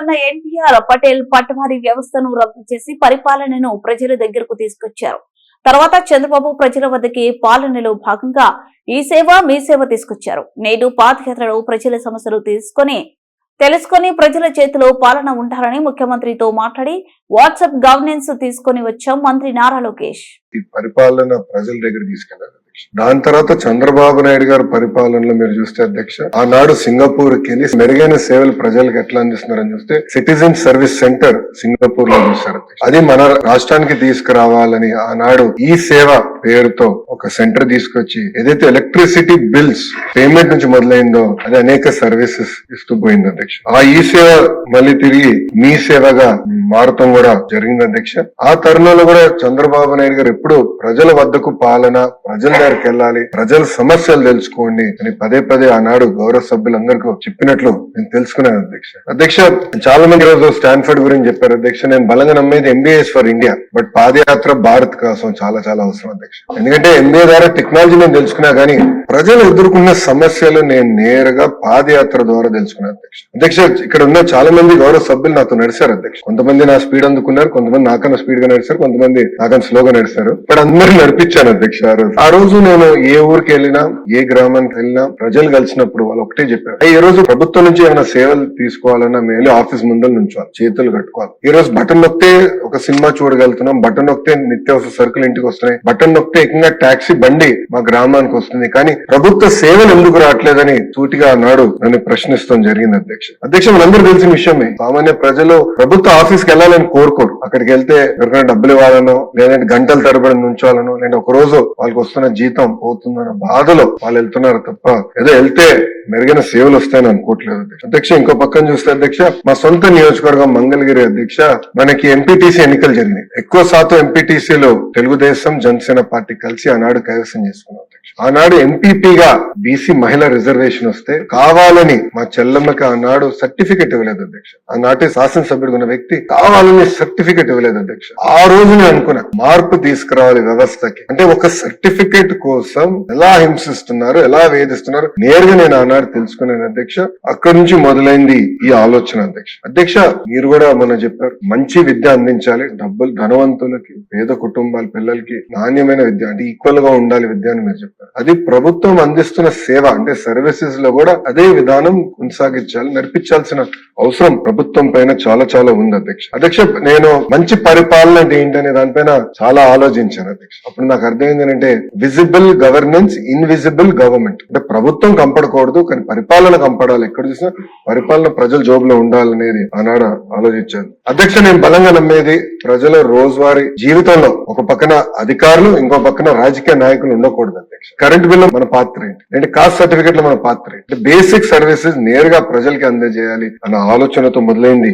అన్న ఎన్టీఆర్ పటేల్ పట్టభారీ వ్యవస్థను రద్దు చేసి పరిపాలనను ప్రజల దగ్గరకు తీసుకొచ్చారు. తర్వాత చంద్రబాబు ప్రజల వద్దకి పాలనలో భాగంగా ఈ సేవ మీ సేవ తీసుకొచ్చారు. నేడు పాదయాత్రలో ప్రజల సమస్యలు తీసుకొని తెలుసుకొని ప్రజల చేతిలో పాలన ఉండాలని ముఖ్యమంత్రితో మాట్లాడి వాట్సాప్ గవర్నెన్స్ తీసుకొని వచ్చాం మంత్రి నారా లోకేష్. పరిపాలన ప్రజల దగ్గర తీసుకెళ్ళారు దాని తర్వాత చంద్రబాబు నాయుడు గారి పరిపాలనలో మీరు చూస్తే అధ్యక్ష ఆనాడు సింగపూర్కి వెళ్ళి మెరుగైన సేవలు ప్రజలకు ఎట్లా అందిస్తున్నారని చూస్తే సిటిజన్ సర్వీస్ సెంటర్ సింగపూర్లో చూస్తారు అది మన రాష్ట్రానికి తీసుకురావాలని ఆనాడు ఈ సేవ పేరుతో ఒక సెంటర్ తీసుకొచ్చి ఏదైతే ఎలక్ట్రిసిటీ బిల్స్ పేమెంట్ నుంచి మొదలైందో అది అనేక సర్వీసెస్ ఇస్తూ పోయింది అధ్యక్ష. ఆ ఈ సేవ మళ్ళీ తిరిగి మీ సేవగా మారటం కూడా జరిగింది అధ్యక్ష. ఆ తరుణంలో కూడా చంద్రబాబు నాయుడు గారు ఎప్పుడు ప్రజల వద్దకు పాలన ప్రజల దగ్గరికి వెళ్ళాలి. ప్రజల సమస్యలు తెలుసుకోండి అని పదే పదే ఆనాడు గౌరవ సభ్యులందరికీ చెప్పినట్లు నేను తెలుసుకున్నాను అధ్యక్ష. అధ్యక్ష చాలా మంది రోజు స్టాన్ఫర్డ్ గురించి చెప్పారు. అధ్యక్ష నేను బలంగా నమ్మేది ఎంబీఎస్ ఫర్ ఇండియా బట్ పాదయాత్ర భారత్ కోసం చాలా చాలా అవసరం అధ్యక్ష. ఎందుకంటే ఎంబీఏ ద్వారా టెక్నాలజీ నేను తెలుసుకున్నా కానీ ప్రజలు ఎదుర్కొన్న సమస్యలు నేను నేరుగా పాదయాత్ర ద్వారా తెలుసుకున్నాను అధ్యక్ష. అధ్యక్ష ఇక్కడ ఉన్న చాలా మంది గౌరవ సభ్యులు నాతో నడిచారు అధ్యక్ష. కొంతమంది నా స్పీడ్ అందుకున్నారు కొంతమంది నాకన్నా స్పీడ్గా నడిచారు కొంతమంది నాకన్నా స్లోగా నడిచారు. బట్ అందరిని నడిపించాను అధ్యక్ష ఆ రోజు. రోజు నేను ఏ ఊరికి వెళ్ళినా ఏ గ్రామానికి వెళ్ళినా ప్రజలు కలిసినప్పుడు వాళ్ళు ఒకటే చెప్పారు. ఈ రోజు ప్రభుత్వం నుంచి ఏమైనా సేవలు తీసుకోవాలన్నా మేము ఆఫీస్ ముందర నుంచోవాలి చేతులు కట్టుకోవాలి. ఈ రోజు బటన్ నొక్కితే ఒక సినిమా చూడగలుగుతున్నాం బటన్ నొక్కితే నిత్యావసర సరుకులు ఇంటికి వస్తున్నాయి బటన్ నొక్కితే ఏకంగా టాక్సీ బండి మా గ్రామానికి వస్తుంది. కానీ ప్రభుత్వ సేవలు ఎందుకు రావట్లేదని సూటిగా అన్నాడు నన్ను ప్రశ్నిస్తాం జరిగింది అధ్యక్ష. అధ్యక్ష మనందరూ తెలిసిన విషయమే. సామాన్య ప్రజలు ప్రభుత్వ ఆఫీస్కి వెళ్ళాలని కోరుకోరు. అక్కడికి వెళ్తే ఎవరికైనా డబ్బులు ఇవ్వాలనో లేదంటే గంటల తరబడి నుంచోవాలనో లేదంటే ఒక రోజు వాళ్ళకి వస్తున్న జీతం పోతుందన్న బాధలో వాళ్ళు వెళ్తున్నారు తప్ప ఏదో వెళ్తే మెరుగైన సేవలు వస్తాయని అనుకోవట్లేదు అధ్యక్ష. ఇంకో పక్కన చూస్తే అధ్యక్ష మా సొంత నియోజకవర్గం మంగళగిరి అధ్యక్ష మనకి ఎంపీటీసీ ఎన్నికలు జరిగినాయి. ఎక్కువ శాతం ఎంపీటీసీలో తెలుగుదేశం జనసేన పార్టీ కలిసి ఆనాడు కైవసం చేసుకున్నాం ఆనాడు ఎంపీపీగా బీసీ మహిళ రిజర్వేషన్ వస్తే కావాలని మా చెల్లమ్మకి ఆనాడు సర్టిఫికెట్ ఇవ్వలేదు అధ్యక్ష. ఆనాటి శాసనసభ్యుడు ఉన్న వ్యక్తి కావాలని సర్టిఫికెట్ ఇవ్వలేదు అధ్యక్ష. ఆ రోజు నేను అనుకున్నా మార్పు తీసుకురావాలి వ్యవస్థకి. అంటే ఒక సర్టిఫికెట్ కోసం ఎలా హింసిస్తున్నారు ఎలా వేధిస్తున్నారు నేరుగా నేను ఆనాడు తెలుసుకున్నాను అధ్యక్ష. అక్కడి నుంచి మొదలైంది ఈ ఆలోచన అధ్యక్ష. అధ్యక్ష మీరు కూడా మొన్న చెప్పారు మంచి విద్య అందించాలి. డబ్బులు ధనవంతులకి పేద కుటుంబాల పిల్లలకి నాణ్యమైన విద్య అంటే ఈక్వల్గా ఉండాలి విద్య అని మీరు చెప్పారు. అది ప్రభుత్వం అందిస్తున్న సేవ అంటే సర్వీసెస్లో కూడా అదే విధానం కొనసాగించాలి నడిపించాల్సిన అవసరం ప్రభుత్వం పైన చాలా చాలా ఉంది అధ్యక్ష. అధ్యక్ష నేను మంచి పరిపాలన అంటే ఏంటనే దానిపైన చాలా ఆలోచించాను అధ్యక్ష. అప్పుడు నాకు అర్థమైంది ఏంటంటే విజిబుల్ గవర్నెన్స్ ఇన్విజిబుల్ గవర్నమెంట్ అంటే ప్రభుత్వం కంపడకూడదు కానీ పరిపాలన కంపడాలి. ఎక్కడ చూసినా పరిపాలన ప్రజల జోబులో ఉండాలనేది ఆనాడ ఆలోచించాను అధ్యక్ష నేను బలంగా నమ్మేది ప్రజల రోజువారీ జీవితంలో ఒక పక్కన అధికారులు ఇంకో పక్కన రాజకీయ నాయకులు ఉండకూడదు అధ్యక్ష కరెంట్ బిల్లు మన పాత్ర ఏంటి? అంటే కాస్ట్ సర్టిఫికెట్లు మన పాత్ర ఏంటి? బేసిక్ సర్వీసెస్ నేరుగా ప్రజలకి అందజేయాలి అన్న ఆలోచనతో మొదలైంది